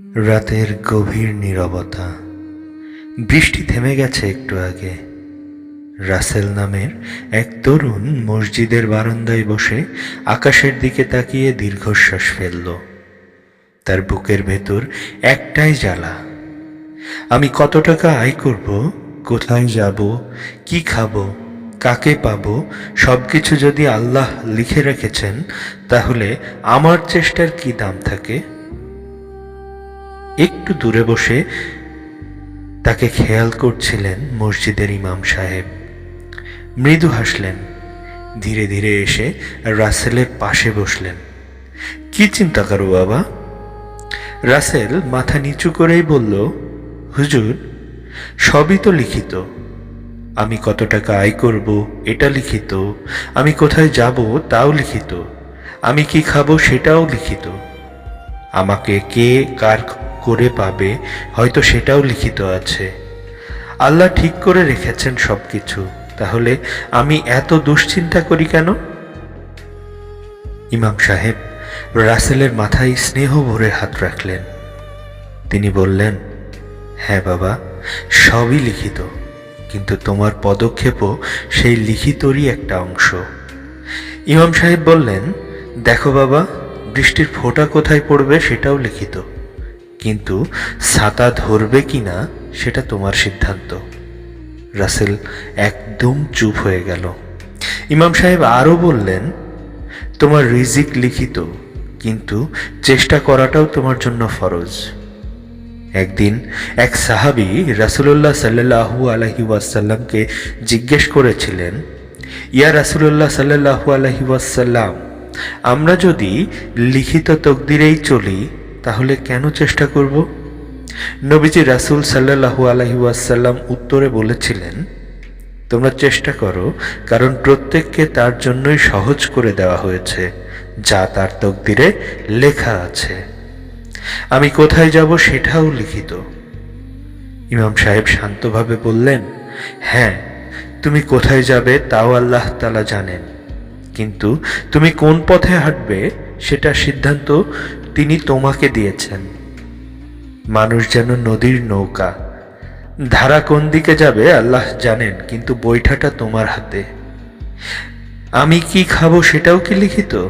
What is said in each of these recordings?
রাতের গভীর নীরবতা। বৃষ্টি থেমে গেছে একটু আগে। রাসেল নামের এক তরুণ মসজিদের বারান্দায় বসে আকাশের দিকে তাকিয়ে দীর্ঘশ্বাস ফেলল। তার বুকের ভেতর একটাই জ্বালা। আমি কত টাকা আয় করব? কোথায় যাব? কি খাব? কাকে পাব? সব কিছু যদি আল্লাহ লিখে রেখেছেন, তাহলে আমার চেষ্টার কি দাম থাকে? একটু দূরে বসে তাকে খেয়াল করছিলেন মসজিদের ইমাম সাহেব। মৃদু হাসলেন, ধীরে ধীরে এসে রাসেলের পাশে বসলেন। কি চিন্তা করো বাবা? রাসেল মাথা নিচু করেই বলল, হুজুর, সবই তো লিখিত। আমি কত টাকা আয় করব এটা লিখিত। আমি কোথায় যাব তাও লিখিত। আমি কি খাব সেটাও লিখিত। আমাকে কে, কার করে পাবে, হয়তো সেটাও লিখিত আছে। আল্লাহ ঠিক করে রেখেছেন সব কিছু তাহলে আমি এত দুশ্চিন্তা করি কেন? ইমাম সাহেব রাসেলের মাথায় স্নেহ ভরে হাত রাখলেন। তিনি বললেন হ্যাঁ বাবা, সবই লিখিত, কিন্তু তোমার পদক্ষেপও সেই লিখিতরই একটা অংশ। ইমাম সাহেব বললেন, দেখো বাবা, বৃষ্টির ফোঁটা কোথায় পড়বে সেটাও লিখিত। কিন্তু ছাতা ধরবে কি না, সেটা তোমার সিদ্ধান্ত। রাসেল একদম চুপ হয়ে গেল। ইমাম সাহেব আরও বললেন, তোমার রিজিক লিখিত, কিন্তু চেষ্টা করাটাও তোমার জন্য ফরজ। একদিন এক সাহাবি রাসুলুল্লাহ সাল্লাহু আলহি ওয়াসাল্লামকে জিজ্ঞেস করেছিলেন, ইয়া রাসুলুল্লাহ সাল্লাহু আলহি ওয়াসাল্লাম, আমরা যদি লিখিত তকদিরেই চলি তাহলে কেন চেষ্টা করব? নবীজি রাসুল সাল্লাহু আলহি ওয়াসাল্লাম উত্তরে বলেছিলেন, তোমরা চেষ্টা করো, কারণ প্রত্যেককে তার জন্যই সহজ করে দেওয়া হয়েছে, যা তার তকদিরে লেখা আছে। আমি কোথায় যাব সেটাও লিখিত। ইমাম সাহেব শান্তভাবে বললেন হ্যাঁ তুমি কোথায় যাবে তাও আল্লাহ তালা জানেন, কিন্তু তুমি কোন পথে হাঁটবে সেটা সিদ্ধান্ত তিনি তোমাকে দিয়েছেন। মানুষ যেন নদীর নৌকা। ধারা কোন দিকে যাবে আল্লাহ জানেন, কিন্তু বৈঠাটা তোমার হাতে। আমি কি খাব সেটাও কি লিখিত?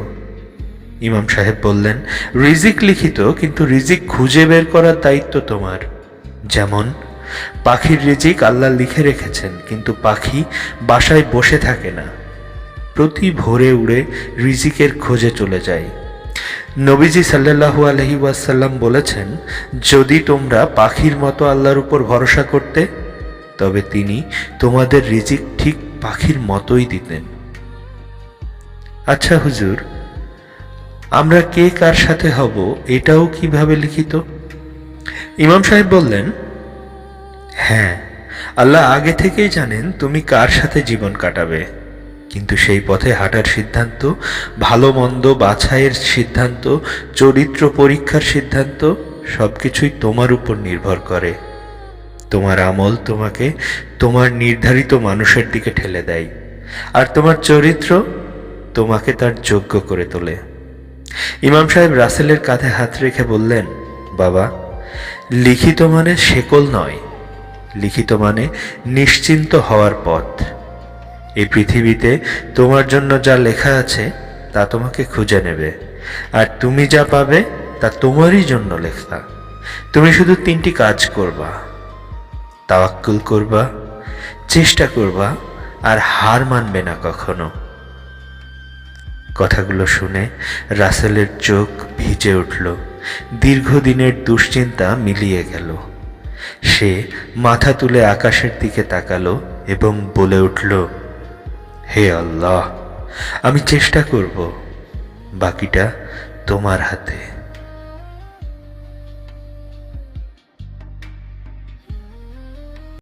ইমাম সাহেব বললেন, রিজিক লিখিত, কিন্তু রিজিক খুঁজে বের করার দায়িত্ব তোমার। যেমন, পাখির রিজিক আল্লাহ লিখে রেখেছেন, কিন্তু পাখি বাসায় বসে থাকে না। প্রতি ভোরে উড়ে রিজিকের খোঁজে চলে যায়। নবীজি সাল্লাহু আলহি ওয়াসাল্লাম বলেছেন, যদি তোমরা পাখির মতো আল্লাহর উপর ভরসা করতে, তবে তিনি তোমাদের রিজিক ঠিক পাখির মতোই দিতেন। আচ্ছা হুজুর, আমরা কে কার সাথে হব এটাও কীভাবে লিখিত? ইমাম সাহেব বললেন হ্যাঁ আল্লাহ আগে থেকেই জানেন তুমি কার সাথে জীবন কাটাবে। কিন্তু সেই পথে হাঁটার সিদ্ধান্ত, ভালো মন্দ বাছাইয়ের সিদ্ধান্ত, চরিত্র পরীক্ষার সিদ্ধান্ত সব কিছুই তোমার উপর নির্ভর করে। তোমার আমল তোমাকে তোমার নির্ধারিত মানুষের দিকে ঠেলে দেয়। আর তোমার চরিত্র তোমাকে তার যোগ্য করে তোলে। ইমাম সাহেব রাসেলের কাঁধে হাত রেখে বললেন, বাবা, লিখিত মানে শেকল নয়। লিখিত মানে নিশ্চিন্ত হওয়ার পথ। এই পৃথিবীতে তোমার জন্য যা লেখা আছে, তা তোমাকে খুঁজে নেবে। আর তুমি যা পাবে, তা তোমারই জন্য লেখা। তুমি শুধু তিনটি কাজ করবা। তাওয়াক্কুল করবা, চেষ্টা করবা, আর হার মানবে না কখনো। কথাগুলো শুনে রাসেলের চোখ ভিজে উঠল। দীর্ঘদিনের দুশ্চিন্তা মিলিয়ে গেল। সে মাথা তুলে আকাশের দিকে তাকালো এবং বলে উঠল হে আল্লাহ আমি চেষ্টা করব বাকিটা তোমার হাতে।